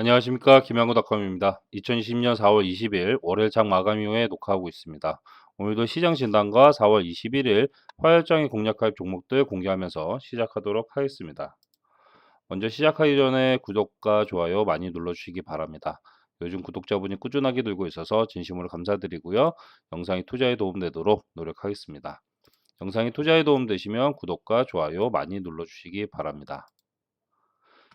안녕하십니까 김양구닷컴입니다. 2020년 4월 20일 월요일 장 마감 이후에 녹화하고 있습니다. 오늘도 시장 진단과 4월 21일 화요일장에 공략할 종목들 공개하면서 시작하도록 하겠습니다. 먼저 시작하기 전에 구독과 좋아요 많이 눌러주시기 바랍니다. 요즘 구독자분이 꾸준하게 늘고 있어서 진심으로 감사드리고요. 영상이 투자에 도움되도록 노력하겠습니다. 영상이 투자에 도움되시면 구독과 좋아요 많이 눌러주시기 바랍니다.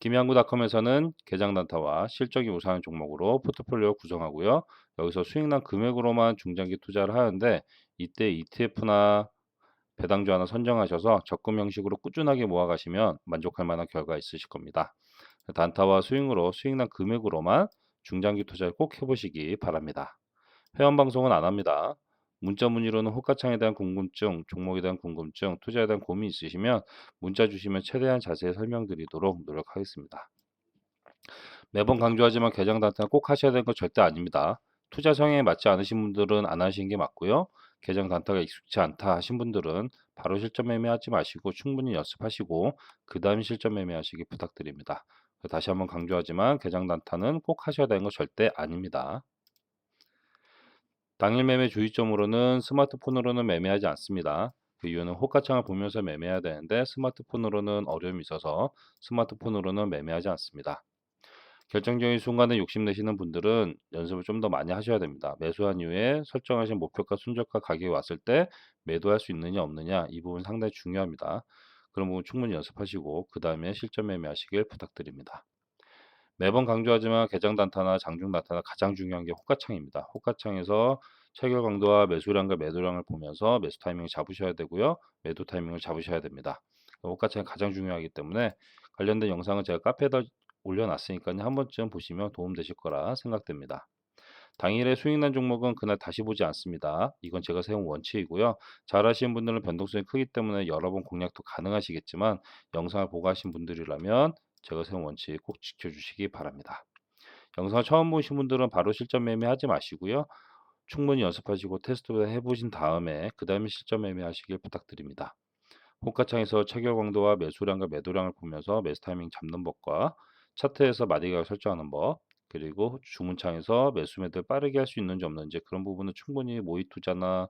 김양구닷컴에서는 계장 단타와 실적이 우수한 종목으로 포트폴리오 구성하고요. 여기서 수익난 금액으로만 중장기 투자를 하는데 이때 ETF나 배당주 하나 선정하셔서 적금 형식으로 꾸준하게 모아가시면 만족할 만한 결과 있으실 겁니다. 단타와 수익으로 수익난 금액으로만 중장기 투자를 꼭 해보시기 바랍니다. 회원 방송은 안 합니다. 문자 문의로는 호가창에 대한 궁금증, 종목에 대한 궁금증, 투자에 대한 고민 있으시면 문자 주시면 최대한 자세히 설명드리도록 노력하겠습니다. 매번 강조하지만 계정 단타는 꼭 하셔야 되는 건 절대 아닙니다. 투자 성향에 맞지 않으신 분들은 안 하시는 게 맞고요. 계정 단타가 익숙치 않다 하신 분들은 바로 실전 매매하지 마시고 충분히 연습하시고 그 다음 실전 매매하시기 부탁드립니다. 다시 한번 강조하지만 계정 단타는 꼭 하셔야 되는 건 절대 아닙니다. 당일 매매 주의점으로는 스마트폰으로는 매매하지 않습니다. 그 이유는 호가창을 보면서 매매해야 되는데 스마트폰으로는 어려움이 있어서 스마트폰으로는 매매하지 않습니다. 결정적인 순간에 욕심내시는 분들은 연습을 좀 더 많이 하셔야 됩니다. 매수한 이후에 설정하신 목표가 순저가 가격이 왔을 때 매도할 수 있느냐 없느냐 이 부분 상당히 중요합니다. 그런 부분 충분히 연습하시고 그 다음에 실전 매매하시길 부탁드립니다. 매번 강조하지만 개장 단타나 장중 단타나 가장 중요한 게 호가창입니다. 호가창에서 체결 강도와 매수량과 매도량을 보면서 매수 타이밍을 잡으셔야 되고요. 매도 타이밍을 잡으셔야 됩니다. 호가창이 가장 중요하기 때문에 관련된 영상은 제가 카페에다 올려놨으니까요. 한 번쯤 보시면 도움되실 거라 생각됩니다. 당일의 수익난 종목은 그날 다시 보지 않습니다. 이건 제가 세운 원칙이고요. 잘 하시는 분들은 변동성이 크기 때문에 여러 번 공략도 가능하시겠지만 영상을 보고 하신 분들이라면 제가 세운 원칙 꼭 지켜주시기 바랍니다. 영상을 처음 보신 분들은 바로 실전 매매하지 마시고요. 충분히 연습하시고 테스트 해보신 다음에 그 다음에 실전 매매하시길 부탁드립니다. 호가창에서 체결 강도와 매수량과 매도량을 보면서 매수 타이밍 잡는 법과 차트에서 마디가격 설정하는 법 그리고 주문창에서 매수 매도를 빠르게 할 수 있는지 없는지 그런 부분은 충분히 모의 투자나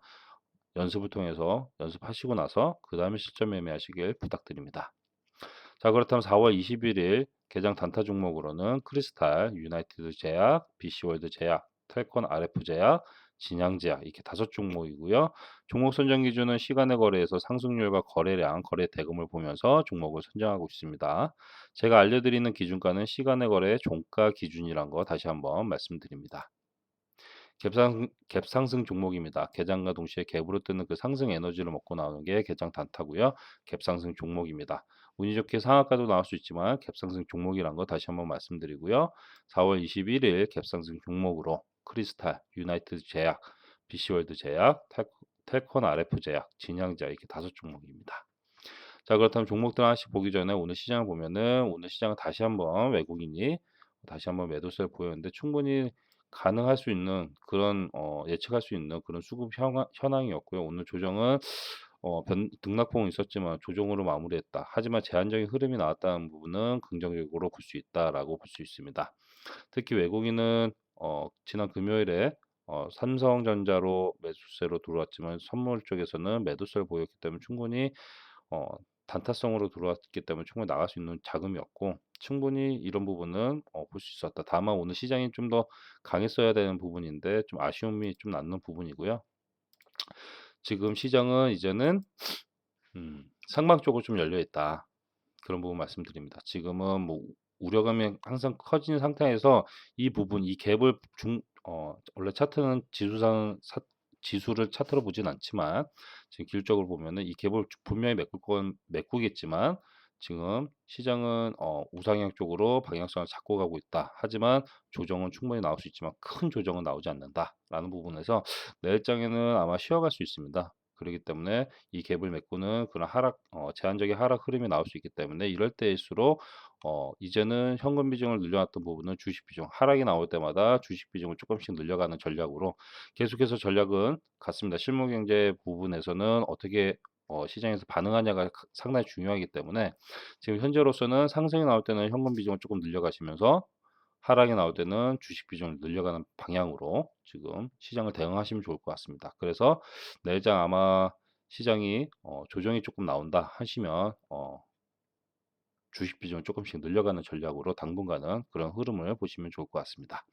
연습을 통해서 연습하시고 나서 그 다음에 실전 매매하시길 부탁드립니다. 자 그렇다면 4월 21일 개장 단타 종목으로는 크리스탈, 유나이티드 제약, BC월드 제약, 텔콘 RF 제약, 진양제약 이렇게 다섯 종목이고요. 종목 선정 기준은 시간의 거래에서 상승률과 거래량, 거래 대금을 보면서 종목을 선정하고 있습니다. 제가 알려드리는 기준가는 시간의 거래 종가 기준이란 거 다시 한번 말씀드립니다. 갭상, 갭상승 종목입니다. 개장과 동시에 갭으로 뜨는 그 상승 에너지를 먹고 나오는 게 개장 단타고요. 갭상승 종목입니다. 운이 좋게 상한가도 나올 수 있지만 갭상승 종목이란 거 다시 한번 말씀드리고요. 4월 21일 갭상승 종목으로 크리스탈, 유나이티드 제약, BC월드 제약, 텔콘 RF 제약, 진양제약 이렇게 다섯 종목입니다. 자 그렇다면 종목들 하나씩 보기 전에 오늘 시장을 보면은 오늘 시장은 다시 한번 외국인이 다시 한번 매도세를 보였는데 충분히 가능할 수 있는 그런 어, 예측할 수 있는 그런 수급 현황, 현황이었고요. 오늘 조정은 어, 변, 등락폭은 있었지만 조정으로 마무리했다. 하지만 제한적인 흐름이 나왔다는 부분은 긍정적으로 볼 수 있다라고 볼 수 있습니다. 특히 외국인은 어, 지난 금요일에 어, 삼성전자로 매수세로 들어왔지만 선물 쪽에서는 매도세를 보였기 때문에 충분히 어, 단타성으로 들어왔기 때문에 충분히 나갈 수 있는 자금이었고 충분히 이런 부분은 어, 볼 수 있었다. 다만 오늘 시장이 좀 더 강했어야 되는 부분인데 좀 아쉬움이 좀 남는 부분이고요. 지금 시장은 이제는 음, 상방 쪽으로 좀 열려 있다. 그런 부분 말씀드립니다. 지금은 뭐 우려감이 항상 커진 상태에서 이 부분, 이 갭을 중, 어, 원래 차트는 지수상 사, 지수를 차트로 보진 않지만 지금 기술적으로 보면은 이 갭을 분명히 메꿀 건 메꾸겠지만 지금 시장은 어, 우상향 쪽으로 방향성을 잡고 가고 있다. 하지만 조정은 충분히 나올 수 있지만 큰 조정은 나오지 않는다라는 부분에서 내일장에는 아마 쉬어갈 수 있습니다. 그렇기 때문에 이 갭을 메꾸는 그런 하락, 어, 제한적인 하락 흐름이 나올 수 있기 때문에 이럴 때일수록 어, 이제는 현금 비중을 늘려놨던 부분은 주식 비중, 하락이 나올 때마다 주식 비중을 조금씩 늘려가는 전략으로 계속해서 전략은 같습니다. 실무 경제 부분에서는 어떻게 어, 시장에서 반응하냐가 가- 상당히 중요하기 때문에 지금 현재로서는 상승이 나올 때는 현금 비중을 조금 늘려가시면서 하락이 나올 때는 주식 비중을 늘려가는 방향으로 지금 시장을 대응하시면 좋을 것 같습니다. 그래서 내일장 아마 시장이 어, 조정이 조금 나온다 하시면 어, 주식 비중을 조금씩 늘려가는 전략으로 당분간은 그런 흐름을 보시면 좋을 것 같습니다.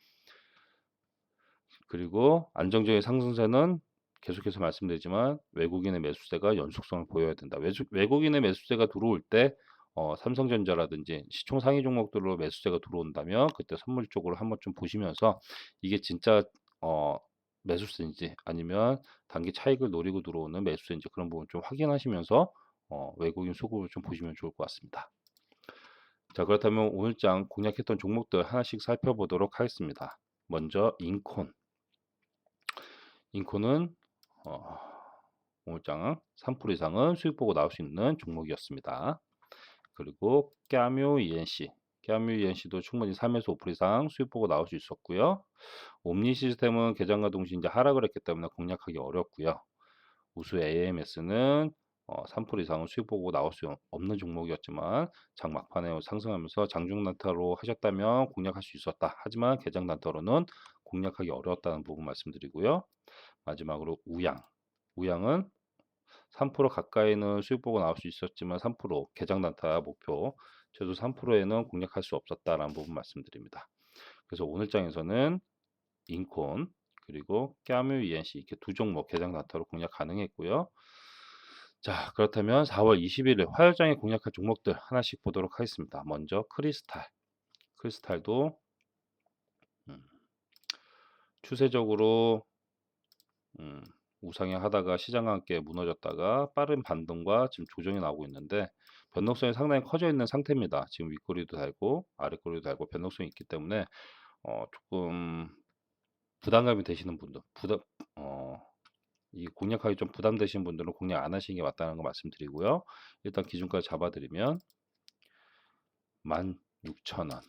그리고 안정적인 상승세는 계속해서 말씀드리지만 외국인의 매수세가 연속성을 보여야 된다. 외주, 외국 인의 매수세가 들어올 때 어, 삼성전자라든지 시총 상위 종목들로 매수세가 들어온다면 그때 선물 쪽으로 한번 좀 보시면서 이게 진짜 어, 매수세인지 아니면 단기 차익을 노리고 들어오는 매수세인지 그런 부분 좀 확인하시면서 어, 외국인 수급을 좀 보시면 좋을 것 같습니다. 자 그렇다면 오늘장 공략했던 종목들 하나씩 살펴보도록 하겠습니다. 먼저 인콘 인콘은 어, 오늘장 3% 이상은 수익 보고 나올 수 있는 종목이었습니다. 그리고 까뮤 ENC 까뮤 ENC도 충분히 3에서 5% 이상 수익 보고 나올 수 있었고요. 옴니 시스템은 개장과 동시에 이제 하락을 했기 때문에 공략하기 어렵고요. 우수 AMS는 어, 3% 이상은 수익 보고 나올 수 없는 종목이었지만 장 막판에 상승하면서 장중 단타로 하셨다면 공략할 수 있었다. 하지만 개장 단타로는 공략하기 어려웠다는 부분 말씀드리고요. 마지막으로 우양. 우양은 3% 가까이는 수익 보고 나올 수 있었지만 3% 개장 단타 목표 최소 3%에는 공략할 수 없었다라는 부분 말씀드립니다. 그래서 오늘 장에서는 인콘 그리고 까뮤 ENC 이렇게 두 종목 개장 단타로 공략 가능했고요. 자 그렇다면 4월 21일 화요일장에 공략할 종목들 하나씩 보도록 하겠습니다. 먼저 크리스탈 크리스탈도 음, 추세적으로 음, 우상향 하다가 시장과 함께 무너졌다가 빠른 반등과 지금 조정이 나오고 있는데 변동성이 상당히 커져 있는 상태입니다. 지금 윗꼬리도 달고 아랫꼬리도 달고 변동성이 있기 때문에 어, 조금 부담감이 되시는 분들, 부담, 어, 이 공략하기 좀 부담되시는 분들은 공략 안 하시는 게 맞다는 거 말씀드리고요. 일단 기준가를 잡아드리면 16,000원.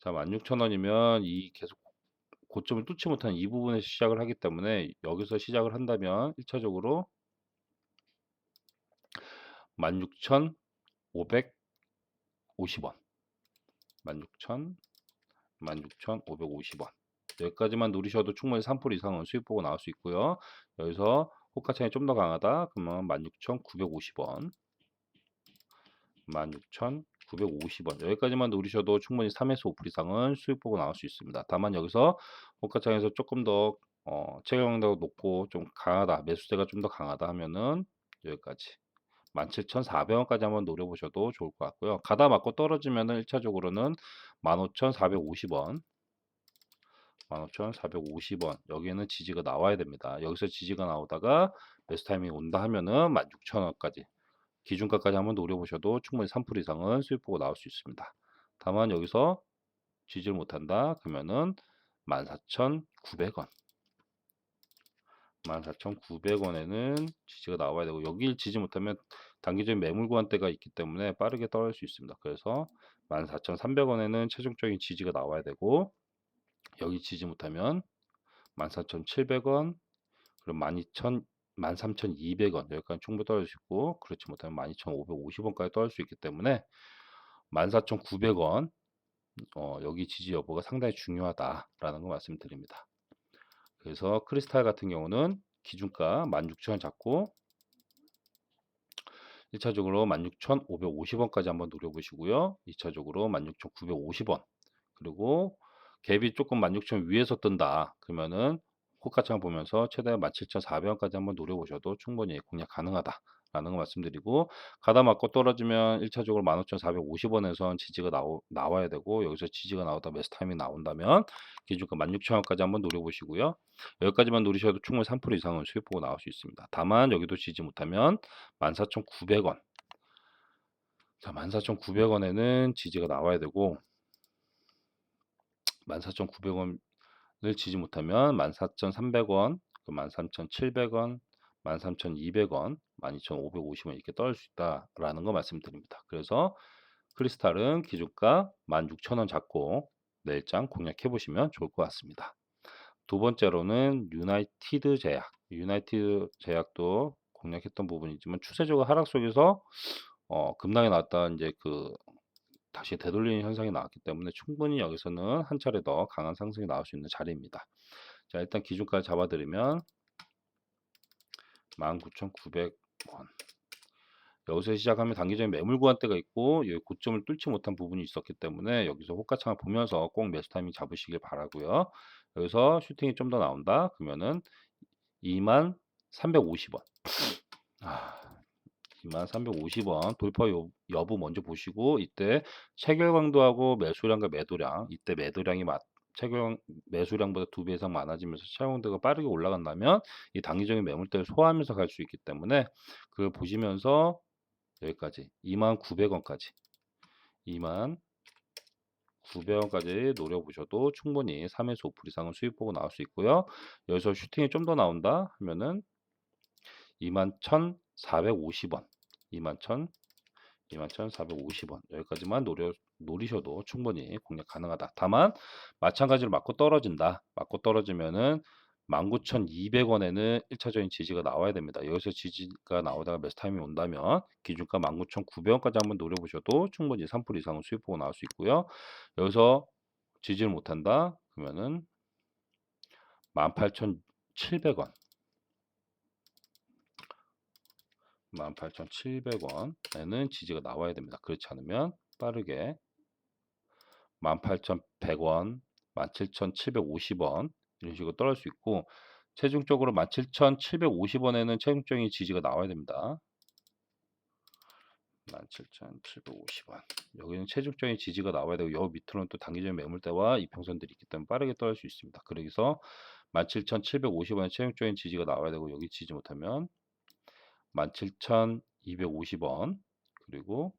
자, 16,000원이면 이 계속 고점을 뚫지 못한 이 부분에서 시작을 하기 때문에 여기서 시작을 한다면 1차적으로 16,550원. 16,000 16,550원. 여기까지만 누리셔도 충분히 3% 이상은 수익 보고 나올 수 있고요. 여기서 호가창이 좀 더 강하다. 그러면 16,950원. 16,950원 여기까지만 누리셔도 충분히 3에서 5% 이상은 수익 보고 나올 수 있습니다. 다만 여기서 호가창에서 조금 더 어, 체결강도가 높고 좀 강하다 매수세가 좀 더 강하다 하면은 여기까지. 17,400원까지 한번 노려보셔도 좋을 것 같고요. 가다 맞고 떨어지면은 1차적으로는 15,450원. 15,450원. 여기에는 지지가 나와야 됩니다. 여기서 지지가 나오다가 매수 타이밍이 온다 하면은 16,000원까지 기준가까지 한번 노려보셔도 충분히 3% 이상은 수익 보고 나올 수 있습니다. 다만 여기서 지지를 못한다 그러면은 14,900원 14,900원에는 지지가 나와야 되고 여기를 지지 못하면 단기적인 매물 구간대가 있기 때문에 빠르게 떨어질 수 있습니다. 그래서 14,300원에는 최종적인 지지가 나와야 되고 여기 지지 못하면 14,700원 그리고 12,000 13,200원 여기까지 충분히 떨어질 수 있고 그렇지 못하면 12,550원까지 떨어질 수 있기 때문에 14,900원 어, 여기 지지 여부가 상당히 중요하다라는 거 말씀드립니다. 그래서 크리스탈 같은 경우는 기준가 16,000원 잡고 1차적으로 16,550원까지 한번 노려보시고요. 2차적으로 16,950원 그리고 갭이 조금 16,000원 위에서 뜬다 그러면은 호가창 보면서 최대 17,400원까지 한번 노려보셔도 충분히 공략 가능하다 라는 거 말씀드리고 가다 맞고 떨어지면 1차적으로 15,450원에선 지지가 나오, 나와야 되고 여기서 지지가 나오다 매수 타임이 나온다면 기준가 16,000원까지 한번 노려보시고요. 여기까지만 노리셔도 충분히 3% 이상은 수익 보고 나올 수 있습니다. 다만 여기도 지지 못하면 14,900원 자, 14,900원에는 지지가 나와야 되고 14,900원 을 지지 못하면 14,300원, 그 13,700원, 13,200원, 12,550원 이렇게 떨어질 수 있다라는 거 말씀드립니다. 그래서 크리스탈은 기준가 16,000원 잡고 내일장 공략해 보시면 좋을 것 같습니다. 두 번째로는 유나이티드 제약. 유나이티드 제약도 공략했던 부분이지만 추세적으로 하락 속에서 어, 급락이 나왔다 이제 그 다시 되돌리는 현상이 나왔기 때문에 충분히 여기서는 한 차례 더 강한 상승이 나올 수 있는 자리입니다. 자, 일단 기준가를 잡아드리면 19,900원. 여기서 시작하면 단기적인 매물 구간대가 있고 여기 고점을 뚫지 못한 부분이 있었기 때문에 여기서 호가창을 보면서 꼭 매수 타이밍 잡으시길 바라고요. 여기서 슈팅이 좀 더 나온다. 그러면은 2만 350원. 아, 2만 350원 돌파 여, 여부 먼저 보시고 이때 체결 강도하고 매수량과 매도량 이때 매도량이 맞 체결 매수량보다 두 배 이상 많아지면서 체결강도가 빠르게 올라간다면 이 단기적인 매물대를 소화하면서 갈 수 있기 때문에 그걸 보시면서 여기까지 2만 900원까지 2만 900원까지 노려보셔도 충분히 3에서 5% 이상은 수익 보고 나올 수 있고요. 여기서 슈팅이 좀 더 나온다 하면은 21,450원 21,000 21,450원 여기까지만 노려, 노리셔도 충분히 공략 가능하다. 다만 마찬가지로 맞고 떨어진다. 맞고 떨어지면은 19,200원에는 1차적인 지지가 나와야 됩니다. 여기서 지지가 나오다가 매수 타임이 온다면 기준가 19,900원까지 한번 노려보셔도 충분히 3% 이상은 수익 보고 나올 수 있고요. 여기서 지지를 못한다 그러면은 18,700원 18,700원에는 지지가 나와야 됩니다. 그렇지 않으면 빠르게 18,100원, 17,750원 이런 식으로 떨어질 수 있고 최종적으로 17,750원에는 최종적인 지지가 나와야 됩니다. 17,750원. 여기는 최종적인 지지가 나와야 되고 여 밑으로는 또 단기적인 매물대와 이평선들이 있기 때문에 빠르게 떨어질 수 있습니다. 그래서 17,750원에 최종적인 지지가 나와야 되고 여기 지지 못하면 17,250원 그리고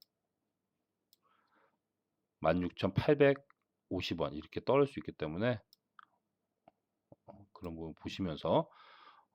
16,850원 이렇게 떨어질 수 있기 때문에 어, 그런 부분 보시면서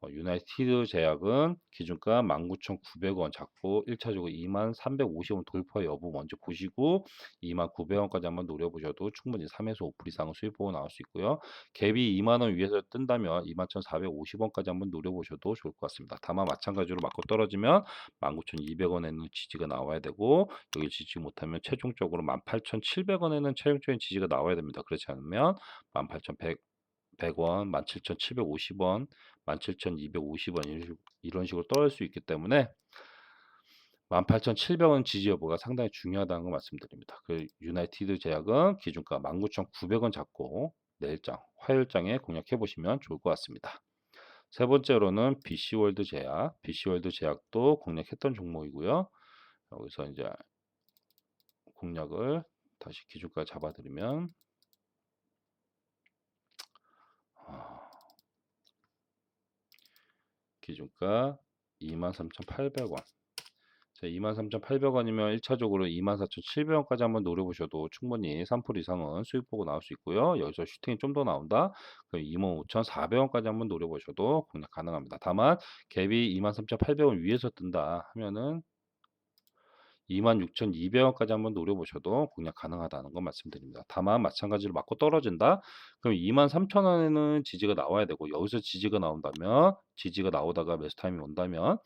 어, 유나이티드 제약은 기준가 19,900원 잡고 1차적으로 2,350원 돌파 여부 먼저 보시고 2,900원까지 한번 노려보셔도 충분히 3에서 5% 이상은 수익 보고 나올 수 있고요. 갭이 2만원 위에서 뜬다면 21,450원까지 한번 노려보셔도 좋을 것 같습니다. 다만 마찬가지로 맞고 떨어지면 19,200원에는 지지가 나와야 되고 여기 지지 못하면 최종적으로 18,700원에는 최종적인 지지가 나와야 됩니다. 그렇지 않으면 18,100 100원, 17,750원, 17,250원 이런 식으로 떨어질 수 있기 때문에 18,700원 지지 여부가 상당히 중요하다는 거 말씀드립니다. 그 유나이티드 제약은 기준가 19,900원 잡고 내일장, 화요일장에 공략해 보시면 좋을 것 같습니다. 세 번째로는 BC월드 제약, BC월드 제약도 공략했던 종목이고요. 여기서 이제 공략을 다시 기준가 잡아드리면 기준가 23,800원. 자, 23,800원이면 1차적으로 24,700원까지 한번 노려보셔도 충분히 3% 이상은 수익 보고 나올 수 있고요. 여기서 슈팅이 좀 더 나온다. 그럼 25,400원까지 한번 노려보셔도 공략 가능합니다. 다만 갭이 23,800원 위에서 뜬다 하면은 26,200원까지 한번 노려보셔도 공략 가능하다는 거 말씀드립니다. 다만 마찬가지로 맞고 떨어진다? 그럼 23,000원에는 지지가 나와야 되고 여기서 지지가 나온다면 지지가 나오다가 매수 타임이 온다면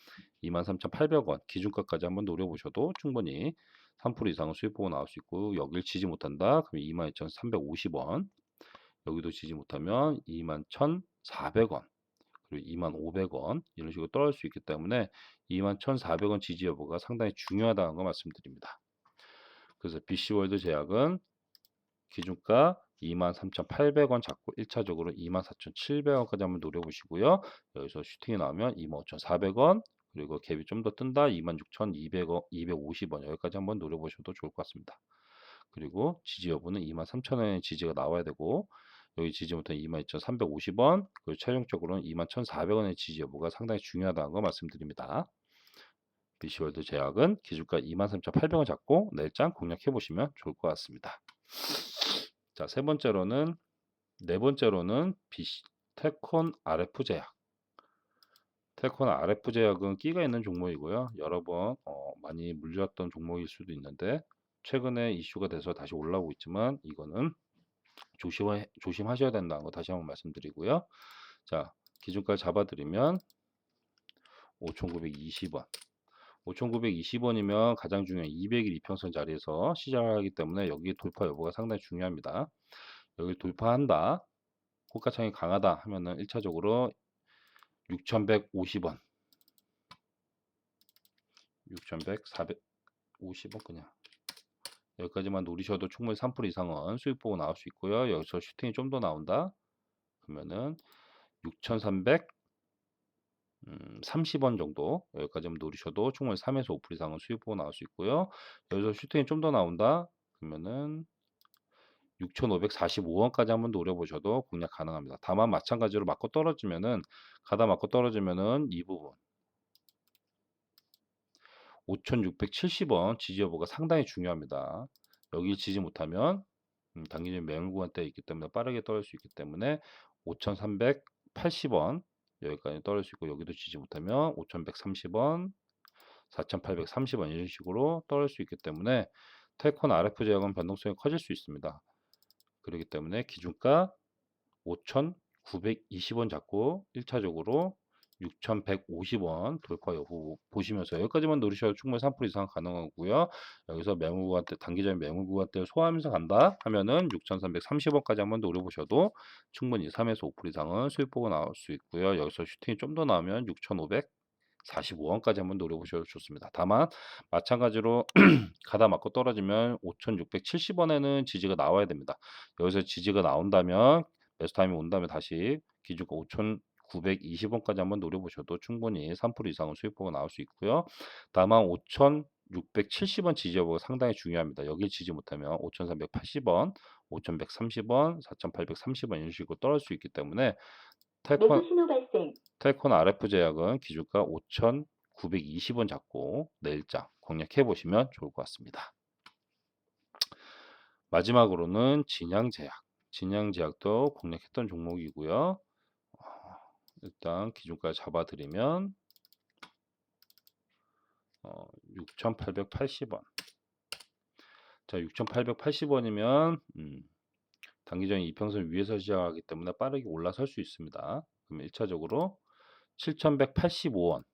23,800원 기준가까지 한번 노려보셔도 충분히 3% 이상은 수익 보고 나올 수 있고 여길 지지 못한다? 그럼 22,350원 여기도 지지 못하면 21,400원 그리고 2,500원 이런 식으로 떨어질 수 있기 때문에 21,400원 지지 여부가 상당히 중요하다는 거 말씀드립니다. 그래서 BC월드 제약은 기준가 23,800원 잡고 1차적으로 24,700원까지 한번 노려보시고요. 여기서 슈팅이 나오면 25,400원 그리고 갭이 좀 더 뜬다 26,200원, 250원 여기까지 한번 노려보셔도 좋을 것 같습니다. 그리고 지지 여부는 23,000원의 지지가 나와야 되고 여기 지지부터 22,350원 그리고 최종적으로는 21,400원의 지지 여부가 상당히 중요하다는 거 말씀드립니다. BC월드 제약은 기준가 23,800원 잡고 내일장 공략해 보시면 좋을 것 같습니다. 자, 세 번째로는 네 번째로는 BC 테콘 RF 제약. 테콘 RF 제약은 끼가 있는 종목이고요. 여러 번 어, 많이 물렸던 종목일 수도 있는데 최근에 이슈가 돼서 다시 올라오고 있지만 이거는 조심 조심하셔야 된다는 거 다시 한번 말씀드리고요. 자, 기준가 잡아드리면 5,920원. 5,920원이면 가장 중요한 200일 이평선 자리에서 시작을 하기 때문에 여기 돌파 여부가 상당히 중요합니다. 여기 돌파한다. 호가창이 강하다 하면은 1차적으로 6,150원. 6,100, 450원 그냥 여기까지만 노리셔도 충분히 3% 이상은 수익 보고 나올 수 있고요. 여기서 슈팅이 좀 더 나온다. 그러면은 6,300 음, 30원 정도 여기까지만 노리셔도 충분히 3에서 5% 이상은 수익 보고 나올 수 있고요. 여기서 슈팅이 좀 더 나온다. 그러면은 6,545원까지 한번 노려보셔도 공략 가능합니다. 다만 마찬가지로 맞고 떨어지면은 가다 맞고 떨어지면은 이 부분 5,670원 지지 여부가 상당히 중요합니다. 여기 지지 못하면 음, 단기적인 매물 구간대에 있기 때문에 빠르게 떨어질 수 있기 때문에 5,380원 여기까지 떨어질 수 있고 여기도 지지 못하면 5,130원 4,830원 이런 식으로 떨어질 수 있기 때문에 테콘 RF 제약은 변동성이 커질 수 있습니다. 그렇기 때문에 기준가 5,920원 잡고 1차적으로 6,150원 돌파 여부 보시면서 여기까지만 노리셔도 충분히 3% 이상 가능하고요. 여기서 매물 구간대 단기적인 매물 구간대를 소화하면서 간다 하면은 6,330원까지 한번 노려보셔도 충분히 3에서 5% 이상은 수익 보고 나올 수 있고요. 여기서 슈팅이 좀 더 나오면 6,500 45원까지 한번 노려보셔도 좋습니다. 다만 마찬가지로 가다 맞고 떨어지면 5,670원에는 지지가 나와야 됩니다. 여기서 지지가 나온다면 매수 타임이 온다면 다시 기준 가 5,920원까지 한번 노려보셔도 충분히 3% 이상은 수익 보고 나올 수 있고요. 다만 5,670원 지지 여부가 상당히 중요합니다. 여기 지지 못하면 5,380원, 5,130원, 4,830원 이런 식으로 떨어질 수 있기 때문에 테콘. 테콘 RF 제약은 기준가 5,920원 잡고 내일장 공략해 보시면 좋을 것 같습니다. 마지막으로는 진양제약. 진양제약도 공략했던 종목이고요. 어, 일단 기준가 잡아드리면 어, 6,880원. 자, 6,880원이면 음, 단기적인 이평선 위에서 시작하기 때문에 빠르게 올라설 수 있습니다. 그럼 1차적으로 7,185원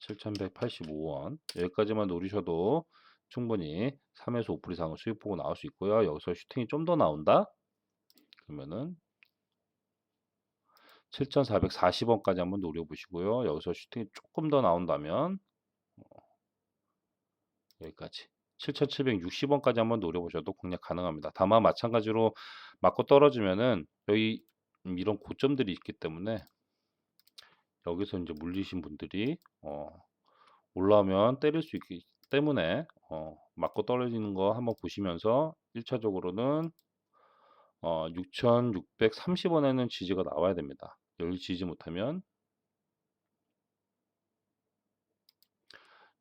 7,185원 여기까지만 노리셔도 충분히 3에서 5% 이상의 수익 보고 나올 수 있고요. 여기서 슈팅이 좀 더 나온다. 그러면은 7,440원까지 한번 노려보시고요. 여기서 슈팅이 조금 더 나온다면 어, 여기까지 7,760원까지 한번 노려보셔도 공략 가능합니다. 다만 마찬가지로 맞고 떨어지면은 여기 음, 이런 고점들이 있기 때문에 여기서 이제 물리신 분들이 어, 올라오면 때릴 수 있기 때문에 어, 맞고 떨어지는 거 한번 보시면서 1차적으로는 어, 6,630원에는 지지가 나와야 됩니다. 여기 지지 못하면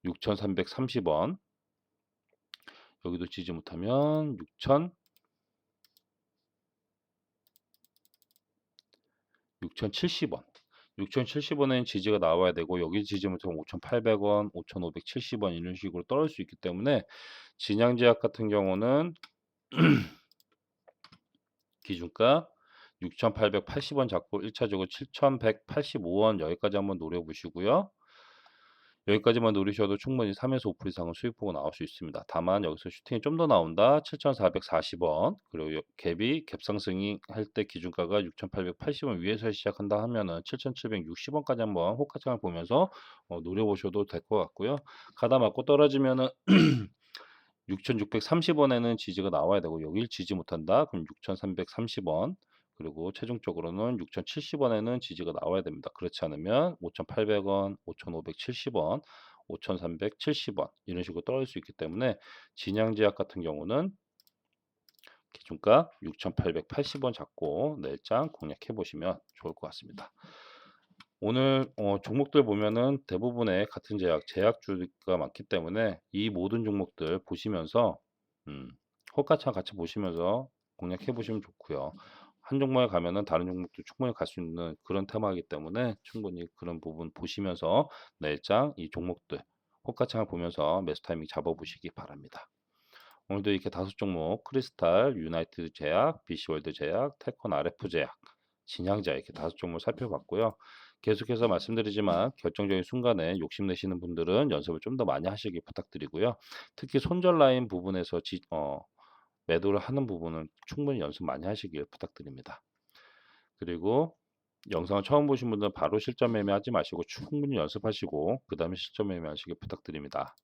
6,330원 여기도 지지 못하면 6,000 6,070원. 6,070원엔 지지가 나와야 되고 여기 지지 못하면 5,800원, 5,570원 이런 식으로 떨어질 수 있기 때문에 진양제약 같은 경우는 기준가 6,880원 잡고 1차적으로 7,185원 여기까지 한번 노려보시고요. 여기까지만 노리셔도 충분히 3에서 5% 이상은 수익 보고 나올 수 있습니다. 다만 여기서 슈팅이 좀 더 나온다. 7,440원. 그리고 여- 갭이 갭상승이 할 때 기준가가 6,880원 위에서 시작한다 하면은 7,760원까지 한번 호가창을 보면서 어, 노려보셔도 될 것 같고요. 가다 맞고 떨어지면은 6,630원에는 지지가 나와야 되고 여길 지지 못한다. 그럼 6,330원. 그리고 최종적으로는 6,070원에는 지지가 나와야 됩니다. 그렇지 않으면 5,800원, 5,570원, 5,370원 이런 식으로 떨어질 수 있기 때문에 진양제약 같은 경우는 기준가 6,880원 잡고 내일장 공략해 보시면 좋을 것 같습니다. 오늘 어 종목들 보면은 대부분의 같은 제약, 제약주가 많기 때문에 이 모든 종목들 보시면서 음 호가창 같이 보시면서 공략해 보시면 좋고요. 한 종목에 가면은 다른 종목도 충분히 갈 수 있는 그런 테마이기 때문에 충분히 그런 부분 보시면서 내일장 이 종목들 호가창을 보면서 매수 타이밍 잡아 보시기 바랍니다. 오늘도 이렇게 다섯 종목 크리스탈, 유나이티드 제약, BC월드 제약, 테콘 RF 제약, 진양자 이렇게 다섯 종목 살펴봤고요. 계속해서 말씀드리지만 결정적인 순간에 욕심내시는 분들은 연습을 좀 더 많이 하시기 부탁드리고요. 특히 손절 라인 부분에서 지, 어, 매도를 하는 부분은 충분히 연습 많이 하시길 부탁드립니다. 그리고 영상을 처음 보신 분들은 바로 실전 매매하지 마시고 충분히 연습하시고 그 다음에 실전 매매하시길 부탁드립니다.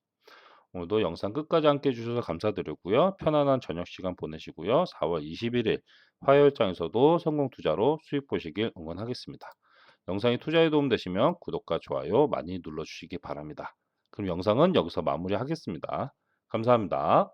오늘도 영상 끝까지 함께 해주셔서 감사드리고요. 편안한 저녁 시간 보내시고요. 4월 21일 화요일장에서도 성공 투자로 수익 보시길 응원하겠습니다. 영상이 투자에 도움 되시면 구독과 좋아요 많이 눌러주시기 바랍니다. 그럼 영상은 여기서 마무리하겠습니다. 감사합니다.